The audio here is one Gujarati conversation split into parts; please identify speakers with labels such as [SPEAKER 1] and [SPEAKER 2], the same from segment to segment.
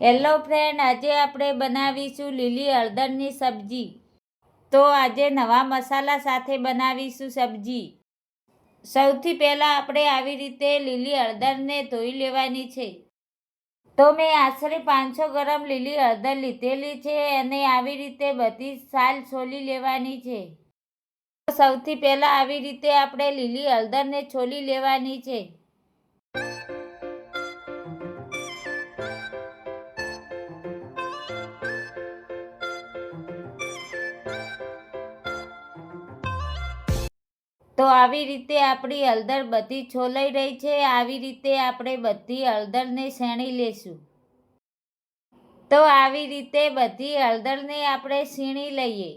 [SPEAKER 1] હેલો ફ્રેન્ડ, આજે આપણે બનાવીશું લીલી હળદરની સબ્જી. તો આજે નવા મસાલા સાથે બનાવીશું સબ્જી. સૌથી પહેલાં આપણે આવી રીતે લીલી હળદરને ધોઈ લેવાની છે. તો મેં આશરે પાંચસો ગ્રામ લીલી હળદર લીધેલી છે અને આવી રીતે બધી સાલ છોલી લેવાની છે. સૌથી પહેલાં આવી રીતે આપણે લીલી હળદરને છોલી લેવાની છે. તો આવી રીતે આપણી હળદર બધી છોલાઈ રહી છે. આવી રીતે આપણે બધી હળદરને શેણી લેશું. તો આવી રીતે બધી હળદરને આપણે સીણી લઈએ.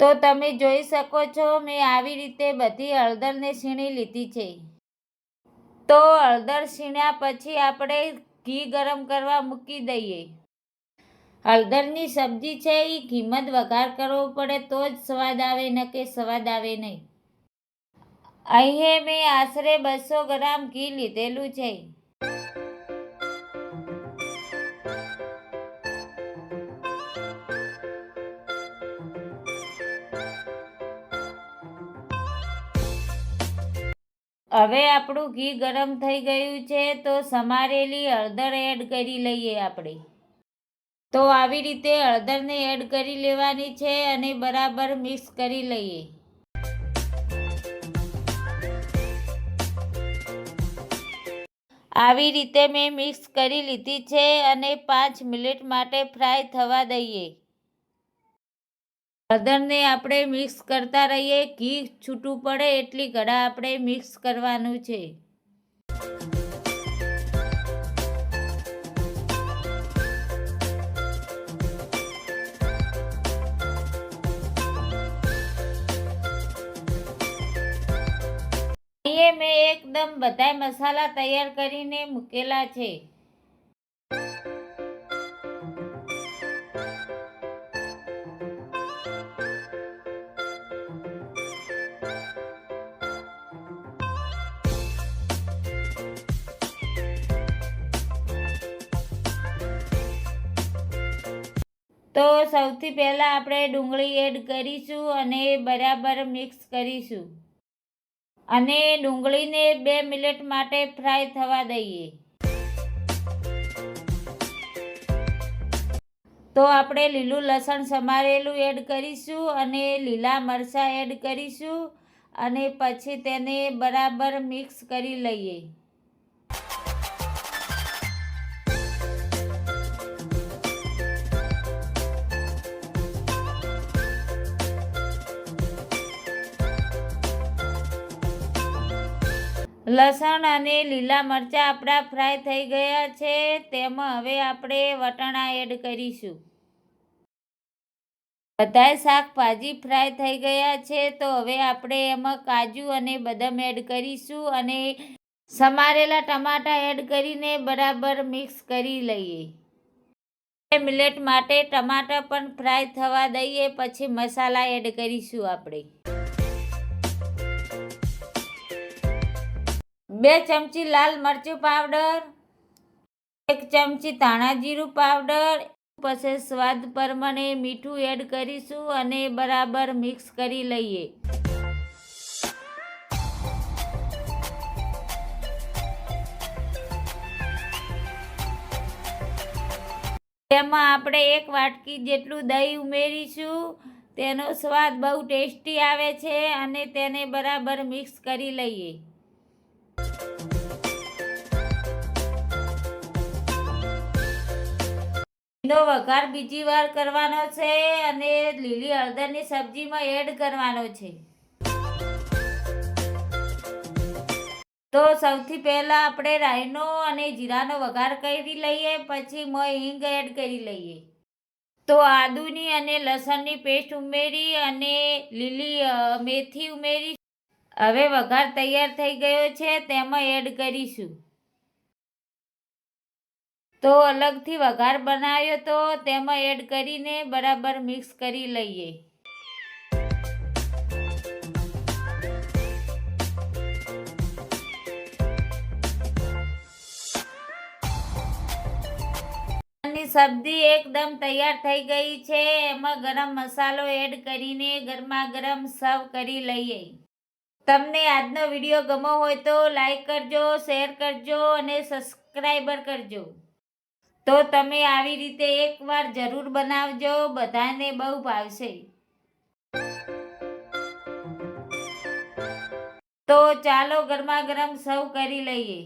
[SPEAKER 1] તો તમે જોઈ શકો છો, મેં આવી રીતે બધી હળદરને સીણી લીધી છે. તો હળદર છીણ્યા પછી આપણે ઘી ગરમ કરવા મૂકી દઈએ. હળદરની સબ્જી છે એ કિંમત વઘાર કરવો પડે, તો જ સ્વાદ આવે, ન કે સ્વાદ આવે નહીં. અહીં મેં આશરે બસો ગ્રામ ઘી લીધેલું છે. હવે આપણું ઘી ગરમ થઈ ગયું છે, તો સમારેલી હળદર એડ કરી લઈએ આપણે. તો આવી રીતે હળદરને એડ કરી લેવાની છે અને બરાબર મિક્સ કરી લઈએ. આવી રીતે મેં મિક્સ કરી લીધી છે અને પાંચ મિનિટ માટે ફ્રાય થવા દઈએ. હળદરને આપણે મિક્સ કરતા રહીએ, ઘી છૂટું પડે એટલી ઘડા આપણે મિક્સ કરવાનું છે. અહીંયા મેં એકદમ બધા મસાલા તૈયાર કરીને મૂકેલા છે. તો સૌથી પહેલાં આપણે ડુંગળી એડ કરીશું અને બરાબર મિક્સ કરીશું. અને ડુંગળીને બે મિનિટ માટે ફ્રાય થવા દઈએ. તો આપણે લીલું લસણ સમારેલું એડ કરીશું અને લીલા મરચાં એડ કરીશું અને પછી તેને બરાબર મિક્સ કરી લઈએ. લસણ અને લીલા મરચાં આપણા ફ્રાય થઈ ગયા છે. તેમાં હવે આપણે વટાણા એડ કરીશું. બધાય શાકભાજી ફ્રાય થઈ ગયા છે તો હવે આપણે એમાં કાજુ અને બદામ એડ કરીશું અને સમારેલા ટમાટા એડ કરીને બરાબર મિક્સ કરી લઈએ. બે મિનિટ માટે ટમાટા પણ ફ્રાય થવા દઈએ, પછી મસાલા એડ કરીશું આપણે. બે ચમચી લાલ મરચું પાવડર, એક ચમચી ધાણા જીરું પાવડર, પછી સ્વાદ પ્રમાણે મીઠું એડ કરીશું અને બરાબર મિક્સ કરી લઈએ. તેમાં આપણે એક વાટકી જેટલું દહીં ઉમેરીશું. તેનો સ્વાદ બહુ ટેસ્ટી આવે છે અને તેને બરાબર મિક્સ કરી લઈએ. નો વઘાર બીજી વાર કરવાનો છે અને લીલી હળદરની સબ્જીમાં એડ કરવાનો છે. તો સૌથી પહેલાં આપણે રાઈનો અને જીરાનો વઘાર કરી લઈએ, પછી મય હિંગ એડ કરી લઈએ. તો આદુની અને લસણની પેસ્ટ ઉમેરી અને લીલી મેથી ઉમેરી. હવે વઘાર તૈયાર થઈ ગયો છે, તેમાં એડ કરીશું. તો અલગથી વઘાર બનાવ્યો તો તેમાં એડ કરીને બરાબર મિક્સ કરી લઈએ. સબ્જી એકદમ તૈયાર થઈ ગઈ છે. એમાં ગરમ મસાલો એડ કરીને ગરમા ગરમ સર્વ કરી લઈએ. તમને આજનો વીડિયો ગમો હોય તો લાઈક કરજો, શેર કરજો અને સબસ્ક્રાઈબર કરજો. તો તમે આવી રીતે એકવાર જરૂર બનાવજો, બધાને બહુ ભાવશે. તો ચાલો ગરમા ગરમ સર્વ કરી લઈએ.